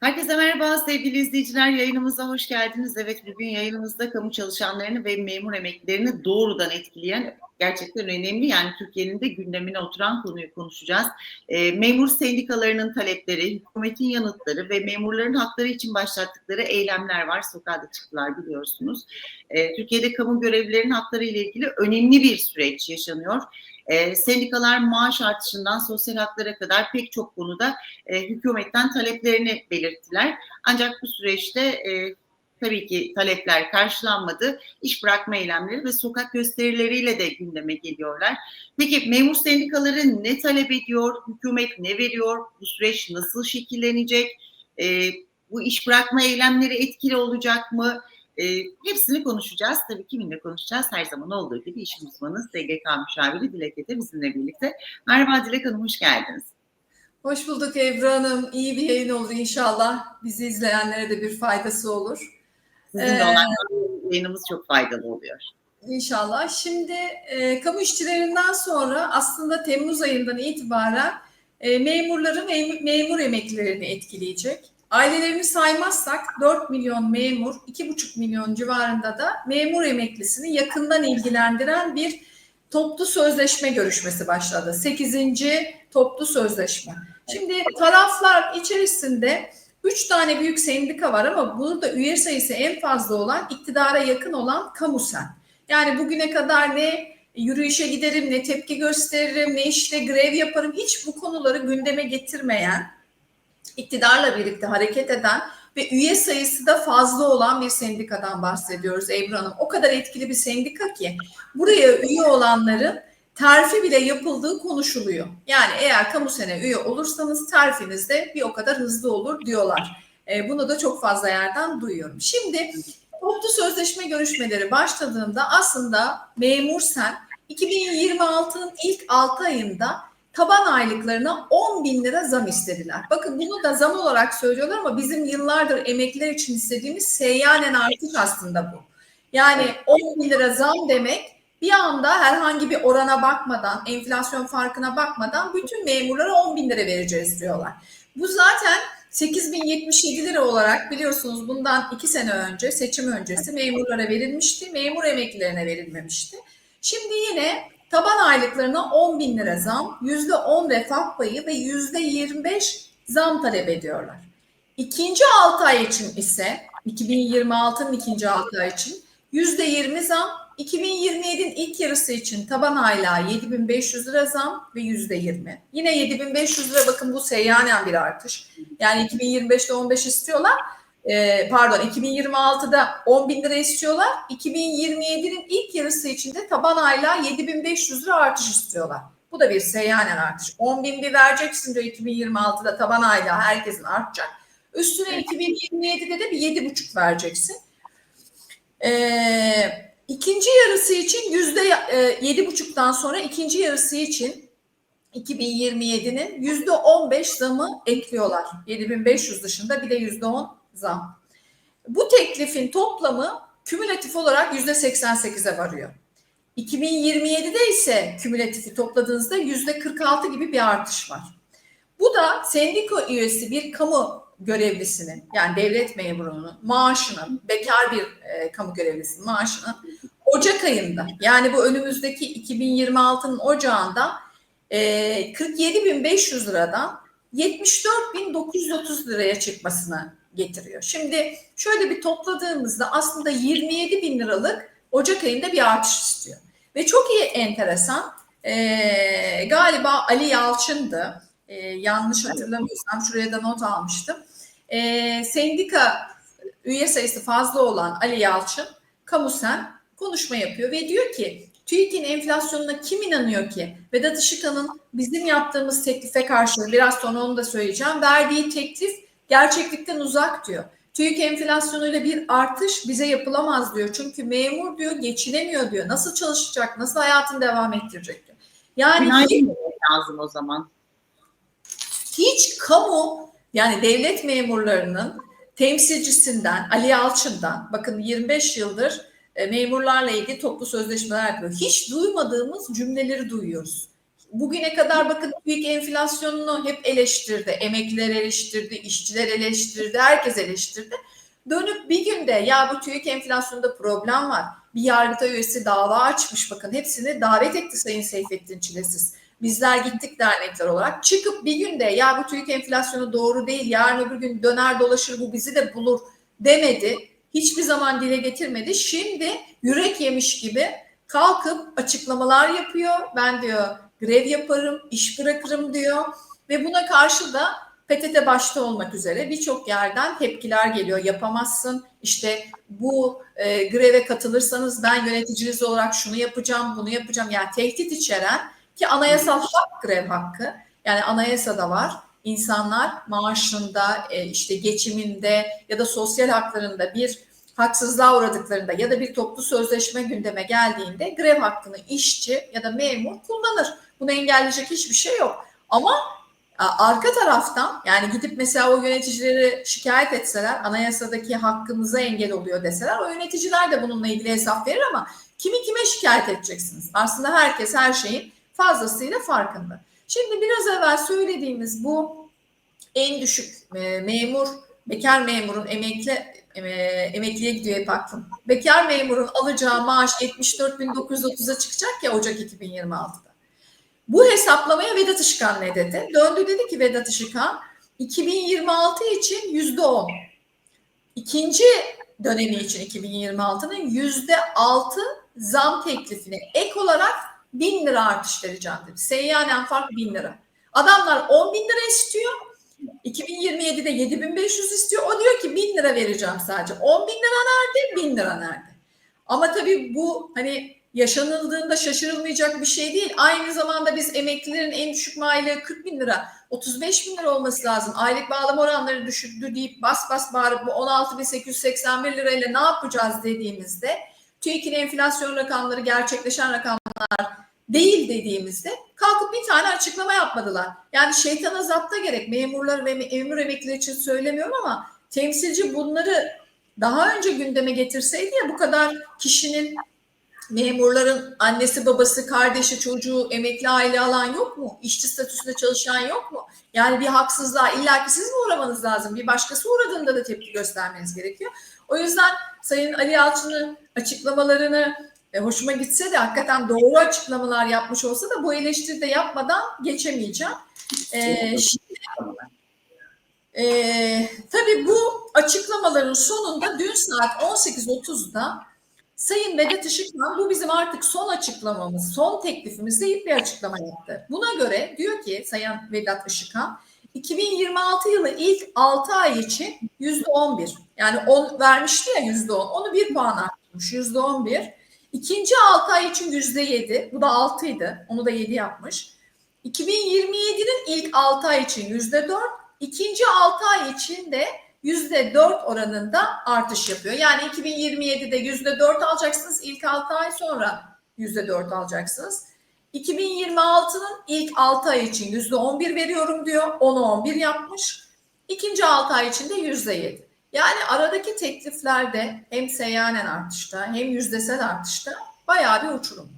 Herkese merhaba sevgili izleyiciler. Yayınımıza hoş geldiniz. Evet bugün yayınımızda kamu çalışanlarını ve memur emeklilerini doğrudan etkileyen gerçekten önemli yani Türkiye'nin de gündemine oturan konuyu konuşacağız. E, memur sendikalarının talepleri, hükümetin yanıtları ve memurların hakları için başlattıkları eylemler var. Sokağa da çıktılar biliyorsunuz. E, Türkiye'de kamu görevlilerinin hakları ile ilgili önemli bir süreç yaşanıyor. E, sendikalar maaş artışından sosyal haklara kadar pek çok konuda e, hükümetten taleplerini belirttiler. Ancak bu süreçte e, tabii ki talepler karşılanmadı. İş bırakma eylemleri ve sokak gösterileriyle de gündeme geliyorlar. Peki memur sendikaları ne talep ediyor? Hükümet ne veriyor? Bu süreç nasıl şekillenecek? E, bu iş bırakma eylemleri etkili olacak mı? E, hepsini konuşacağız. Tabii kiminle konuşacağız? Her zaman olduğu gibi işin uzmanı SGK müşaviri Dilek Ete bizimle birlikte. Merhaba Dilek Hanım, hoş geldiniz. Hoş bulduk Ebru Hanım. İyi bir yayın olur inşallah. Bizi izleyenlere de bir faydası olur. Sizinle ee, olan yayınımız çok faydalı oluyor. İnşallah. Şimdi e, kamu işçilerinden sonra aslında Temmuz ayından itibaren e, memurları mem- memur emeklilerini etkileyecek. Ailelerini saymazsak 4 milyon memur, 2,5 milyon civarında da memur emeklisini yakından ilgilendiren bir toplu sözleşme görüşmesi başladı. 8. toplu sözleşme. Şimdi taraflar içerisinde üç tane büyük sendika var ama burada üye sayısı en fazla olan iktidara yakın olan kamusen. Yani bugüne kadar ne yürüyüşe giderim, ne tepki gösteririm, ne işte grev yaparım hiç bu konuları gündeme getirmeyen, iktidarla birlikte hareket eden ve üye sayısı da fazla olan bir sendikadan bahsediyoruz Ebru Hanım. O kadar etkili bir sendika ki buraya üye olanların terfi bile yapıldığı konuşuluyor. Yani eğer kamu sene üye olursanız terfiniz de bir o kadar hızlı olur diyorlar. E, bunu da çok fazla yerden duyuyorum. Şimdi toplu sözleşme görüşmeleri başladığında aslında memur sen 2026'nın ilk 6 ayında taban aylıklarına 10 bin lira zam istediler. Bakın bunu da zam olarak söylüyorlar ama bizim yıllardır emekliler için istediğimiz seyyanen artış aslında bu. Yani 10 bin lira zam demek bir anda herhangi bir orana bakmadan, enflasyon farkına bakmadan bütün memurlara 10 bin lira vereceğiz diyorlar. Bu zaten 8077 lira olarak biliyorsunuz bundan iki sene önce seçim öncesi memurlara verilmişti. Memur emeklilerine verilmemişti. Şimdi yine taban aylıklarına 10 bin lira zam, %10 refah payı ve %25 zam talep ediyorlar. İkinci 6 ay için ise 2026'nın ikinci 6 ay için %20 zam, 2027'nin ilk yarısı için taban aylığa 7500 lira zam ve %20. Yine 7500 lira bakın bu seyyanen bir artış. Yani 2025'te 15 istiyorlar. Ee, pardon 2026'da 10 bin lira istiyorlar. 2027'nin ilk yarısı için de taban aylığa 7500 lira artış istiyorlar. Bu da bir seyyanen artış. 10 bin bir vereceksin diyor 2026'da taban aylığa herkesin artacak. Üstüne 2027'de de bir 7,5 vereceksin. Ee, ikinci yarısı için yüzde e, yedi buçuktan sonra ikinci yarısı için 2027'nin yüzde 15 zamı ekliyorlar. 7500 dışında bir de yüzde 10 zam. Bu teklifin toplamı kümülatif olarak yüzde 88'e varıyor. 2027'de ise kümülatifi topladığınızda yüzde 46 gibi bir artış var. Bu da sendika üyesi bir kamu görevlisinin yani devlet memurunun maaşının bekar bir e, kamu görevlisinin maaşının Ocak ayında yani bu önümüzdeki 2026'nın ocağında e, 47.500 liradan 74.930 liraya çıkmasını getiriyor. Şimdi şöyle bir topladığımızda aslında 27 bin liralık Ocak ayında bir artış istiyor. Ve çok iyi enteresan e, galiba Ali Yalçın'dı e, yanlış hatırlamıyorsam şuraya da not almıştım. E, sendika üye sayısı fazla olan Ali Yalçın kamusen konuşma yapıyor ve diyor ki TÜİK'in enflasyonuna kim inanıyor ki? Vedat Işıkhan'ın bizim yaptığımız teklife karşı biraz sonra onu da söyleyeceğim. Verdiği teklif gerçeklikten uzak diyor. TÜİK enflasyonuyla bir artış bize yapılamaz diyor. Çünkü memur diyor geçinemiyor diyor. Nasıl çalışacak, nasıl hayatını devam ettirecek diyor. Yani Günaydın lazım o zaman hiç kamu yani devlet memurlarının temsilcisinden Ali Yalçın'dan bakın 25 yıldır e, memurlarla ilgili toplu sözleşmeler yapıyor. Hiç duymadığımız cümleleri duyuyoruz. Bugüne kadar bakın büyük enflasyonunu hep eleştirdi. Emekliler eleştirdi, işçiler eleştirdi, herkes eleştirdi. Dönüp bir günde ya bu TÜİK enflasyonunda problem var. Bir yargıta üyesi dava açmış bakın hepsini davet etti Sayın Seyfettin Çilesiz. Bizler gittik dernekler olarak. Çıkıp bir günde ya bu TÜİK enflasyonu doğru değil yarın öbür gün döner dolaşır bu bizi de bulur demedi. Hiçbir zaman dile getirmedi. Şimdi yürek yemiş gibi kalkıp açıklamalar yapıyor. Ben diyor grev yaparım, iş bırakırım diyor. Ve buna karşı da PTT başta olmak üzere birçok yerden tepkiler geliyor. Yapamazsın, işte bu e, greve katılırsanız ben yöneticiniz olarak şunu yapacağım, bunu yapacağım. Yani tehdit içeren ki anayasal hak grev hakkı. Yani anayasada var. İnsanlar maaşında, e, işte geçiminde ya da sosyal haklarında bir haksızlığa uğradıklarında ya da bir toplu sözleşme gündeme geldiğinde grev hakkını işçi ya da memur kullanır. Bunu engelleyecek hiçbir şey yok. Ama arka taraftan yani gidip mesela o yöneticileri şikayet etseler anayasadaki hakkımıza engel oluyor deseler o yöneticiler de bununla ilgili hesap verir ama kimi kime şikayet edeceksiniz? Aslında herkes her şeyin fazlasıyla farkında. Şimdi biraz evvel söylediğimiz bu en düşük e, memur, bekar memurun emekli emekliye gidiyor hep aklım. Bekar memurun alacağı maaş 74.930'a çıkacak ya Ocak 2026'da. Bu hesaplamaya Vedat Işıkhan ne dedi? Döndü dedi ki Vedat Işıkhan 2026 için yüzde 10. İkinci dönemi için 2026'nın yüzde 6 zam teklifine ek olarak bin lira artış vereceğim dedi. Seyyanen fark bin lira. Adamlar 10 bin lira istiyor. 2027'de 7500 istiyor. O diyor ki 1000 lira vereceğim sadece. 10 bin lira nerede? 1000 lira nerede? Ama tabii bu hani yaşanıldığında şaşırılmayacak bir şey değil. Aynı zamanda biz emeklilerin en düşük maaşı 40 bin lira, 35 bin lira olması lazım. Aylık bağlama oranları düşürdü deyip bas bas bağırıp bu 16.881 lirayla ne yapacağız dediğimizde TÜİK'in enflasyon rakamları gerçekleşen rakamlar değil dediğimizde kalkıp bir tane açıklama yapmadılar. Yani şeytana zapta gerek memurlar ve memur emeklileri için söylemiyorum ama temsilci bunları daha önce gündeme getirseydi ya bu kadar kişinin memurların annesi babası kardeşi çocuğu emekli aile alan yok mu? İşçi statüsünde çalışan yok mu? Yani bir haksızlığa illaki siz mi uğramanız lazım? Bir başkası uğradığında da tepki göstermeniz gerekiyor. O yüzden Sayın Ali Yalçın'ın açıklamalarını e, hoşuma gitse de hakikaten doğru açıklamalar yapmış olsa da bu eleştiri de yapmadan geçemeyeceğim. E, şimdi, e, tabii bu açıklamaların sonunda dün saat 18.30'da Sayın Vedat Işıkhan bu bizim artık son açıklamamız, son teklifimiz deyip bir açıklama yaptı. Buna göre diyor ki Sayın Vedat Işıkhan 2026 yılı ilk 6 ay için %11 yani 10 vermişti ya %10 onu bir puan arttırmış %11 İkinci 6 ay için yüzde 7. Bu da 6 idi. Onu da 7 yapmış. 2027'nin ilk 6 ay için yüzde 4. ikinci 6 ay için de yüzde 4 oranında artış yapıyor. Yani 2027'de yüzde 4 alacaksınız. ilk 6 ay sonra yüzde 4 alacaksınız. 2026'nın ilk 6 ay için yüzde 11 veriyorum diyor. 10'u 11 yapmış. İkinci 6 ay için de yüzde 7. Yani aradaki tekliflerde hem seyyanen artışta hem yüzdesel artışta bayağı bir uçurum.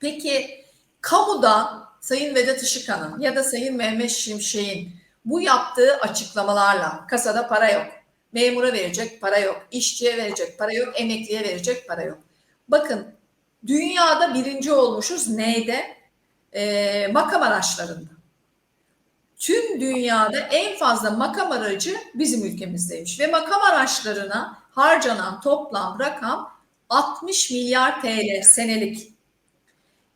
Peki kamuda Sayın Vedat Işıkhan'ın ya da Sayın Mehmet Şimşek'in bu yaptığı açıklamalarla kasada para yok, memura verecek para yok, işçiye verecek para yok, emekliye verecek para yok. Bakın dünyada birinci olmuşuz neyde? Ee, makam araçlarında tüm dünyada en fazla makam aracı bizim ülkemizdeymiş ve makam araçlarına harcanan toplam rakam 60 milyar TL senelik.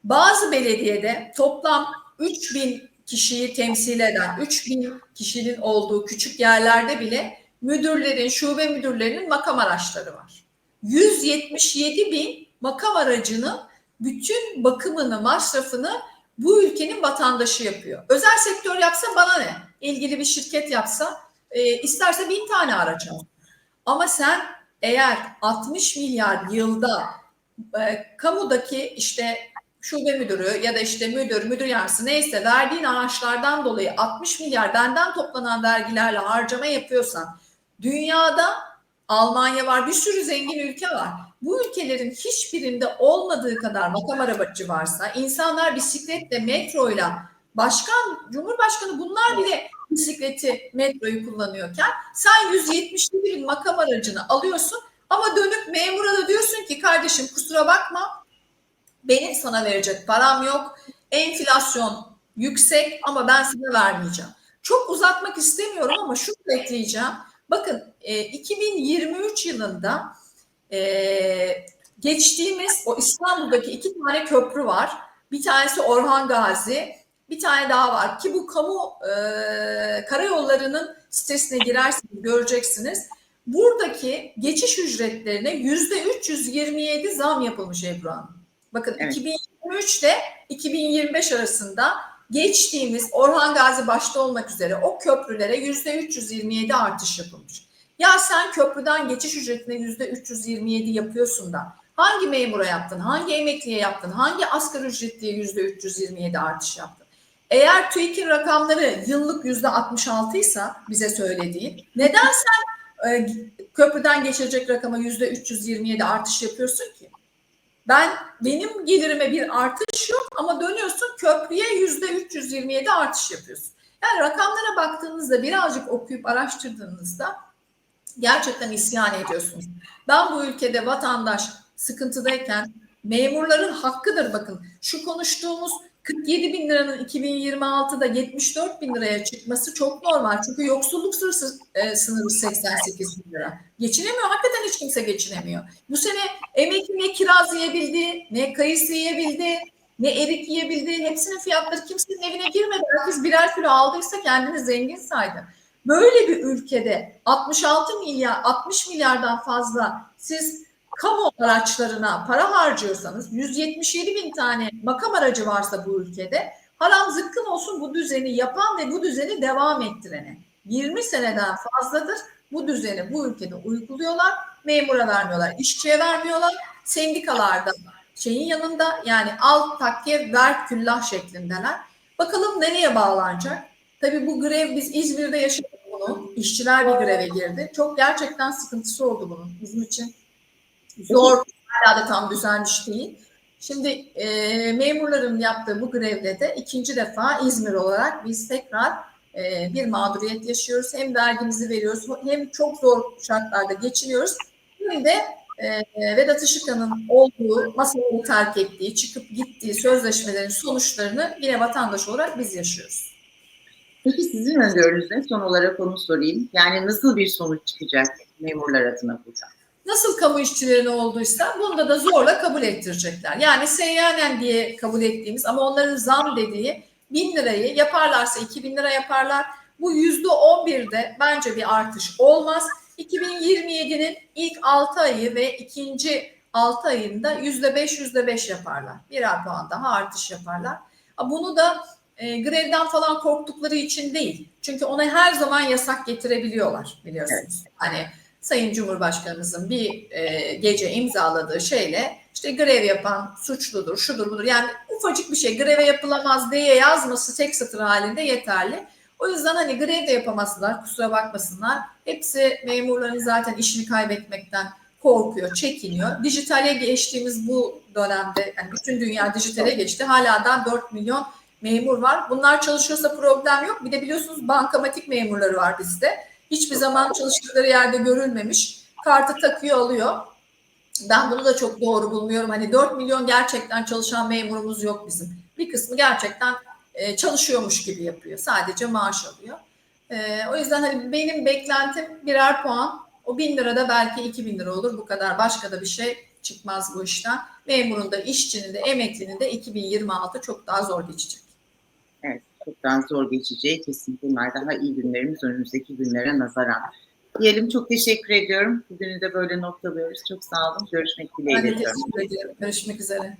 Bazı belediyede toplam 3000 kişiyi temsil eden 3000 kişinin olduğu küçük yerlerde bile müdürlerin, şube müdürlerinin makam araçları var. 177 bin makam aracının bütün bakımını, masrafını bu ülkenin vatandaşı yapıyor. Özel sektör yapsa bana ne? İlgili bir şirket yapsa e, isterse bin tane araç al. Ama sen eğer 60 milyar yılda e, kamudaki işte şube müdürü ya da işte müdür, müdür yardımcısı neyse verdiğin araçlardan dolayı 60 milyar benden toplanan vergilerle harcama yapıyorsan dünyada Almanya var bir sürü zengin ülke var. Bu ülkelerin hiçbirinde olmadığı kadar makam arabacı varsa, insanlar bisikletle, metroyla, başkan, cumhurbaşkanı bunlar bile bisikleti, metroyu kullanıyorken sen 170'li bir makam aracını alıyorsun ama dönüp memura da diyorsun ki kardeşim kusura bakma benim sana verecek param yok. Enflasyon yüksek ama ben sana vermeyeceğim. Çok uzatmak istemiyorum ama şunu ekleyeceğim. Bakın e, 2023 yılında e, geçtiğimiz o İstanbul'daki iki tane köprü var. Bir tanesi Orhan Gazi, bir tane daha var ki bu kamu e, karayollarının sitesine girerseniz göreceksiniz. Buradaki geçiş ücretlerine yüzde 327 zam yapılmış Ebru Hanım. Bakın Evet. 2023 ile 2025 arasında geçtiğimiz Orhan Gazi başta olmak üzere o köprülere yüzde 327 artış yapılmış. Ya sen köprüden geçiş ücretine yüzde 327 yapıyorsun da hangi memura yaptın, hangi emekliye yaptın, hangi asgari ücretliye yüzde 327 artış yaptın? Eğer TÜİK'in rakamları yıllık yüzde 66 ise bize söylediğin, neden sen e, köprüden geçirecek rakama yüzde 327 artış yapıyorsun ki? Ben benim gelirime bir artış yok ama dönüyorsun köprüye yüzde 327 artış yapıyorsun. Yani rakamlara baktığınızda birazcık okuyup araştırdığınızda gerçekten isyan ediyorsunuz. Ben bu ülkede vatandaş sıkıntıdayken memurların hakkıdır bakın. Şu konuştuğumuz 47 bin liranın 2026'da 74 bin liraya çıkması çok normal. Çünkü yoksulluk e, sınırı 88 bin lira. Geçinemiyor. Hakikaten hiç kimse geçinemiyor. Bu sene emekli ne kiraz yiyebildi, ne kayısı yiyebildi, ne erik yiyebildi. Hepsinin fiyatları kimsenin evine girmedi. Herkes birer kilo aldıysa kendini zengin saydı. Böyle bir ülkede 66 milyar, 60 milyardan fazla siz kamu araçlarına para harcıyorsanız 177 bin tane makam aracı varsa bu ülkede haram zıkkın olsun bu düzeni yapan ve bu düzeni devam ettirene. 20 seneden fazladır bu düzeni bu ülkede uyguluyorlar. Memura vermiyorlar, işçiye vermiyorlar. Sendikalarda şeyin yanında yani al takye ver küllah şeklindeler. Bakalım nereye bağlanacak? Tabii bu grev biz İzmir'de yaşadık bunu. İşçiler bir greve girdi. Çok gerçekten sıkıntısı oldu bunun bizim için. Zor, hala da tam düzenmiş değil. Şimdi e, memurların yaptığı bu grevle de ikinci defa İzmir olarak biz tekrar e, bir mağduriyet yaşıyoruz. Hem vergimizi veriyoruz hem çok zor şartlarda geçiniyoruz. Hem de e, Vedat Işıkhan'ın olduğu, masaları terk ettiği, çıkıp gittiği sözleşmelerin sonuçlarını yine vatandaş olarak biz yaşıyoruz. Peki sizin öngörünüzde son olarak onu sorayım. Yani nasıl bir sonuç çıkacak memurlar adına burada? Nasıl kamu işçilerine olduysa bunda da zorla kabul ettirecekler. Yani seyyanen diye kabul ettiğimiz ama onların zam dediği bin lirayı yaparlarsa 2000 lira yaparlar. Bu yüzde on birde bence bir artış olmaz. 2027'nin ilk 6 ayı ve ikinci 6 ayında yüzde beş yüzde beş yaparlar. Birer puan daha artış yaparlar. Bunu da e, grevden falan korktukları için değil. Çünkü ona her zaman yasak getirebiliyorlar biliyorsunuz. Hani Sayın Cumhurbaşkanımızın bir e, gece imzaladığı şeyle işte grev yapan suçludur, şudur budur. Yani ufacık bir şey greve yapılamaz diye yazması tek satır halinde yeterli. O yüzden hani grev de yapamazlar, kusura bakmasınlar. Hepsi memurların zaten işini kaybetmekten korkuyor, çekiniyor. Dijitale geçtiğimiz bu dönemde, yani bütün dünya dijitale geçti. Hala da 4 milyon memur var. Bunlar çalışıyorsa problem yok. Bir de biliyorsunuz bankamatik memurları var bizde. Hiçbir zaman çalıştıkları yerde görülmemiş. Kartı takıyor alıyor. Ben bunu da çok doğru bulmuyorum. Hani 4 milyon gerçekten çalışan memurumuz yok bizim. Bir kısmı gerçekten e, çalışıyormuş gibi yapıyor. Sadece maaş alıyor. E, o yüzden hani benim beklentim birer puan. O bin lira da belki iki bin lira olur. Bu kadar başka da bir şey çıkmaz bu işten. Memurun da, işçinin de, emeklinin de 2026 çok daha zor geçecek. Daha zor geçeceği kesin. Bunlar daha iyi günlerimiz önümüzdeki günlere nazaran. Diyelim çok teşekkür ediyorum. Bugünü de böyle noktalıyoruz. Çok sağ olun. Görüşmek Ben dileğiyle. de diyorum. teşekkür ederim. Görüşmek üzere.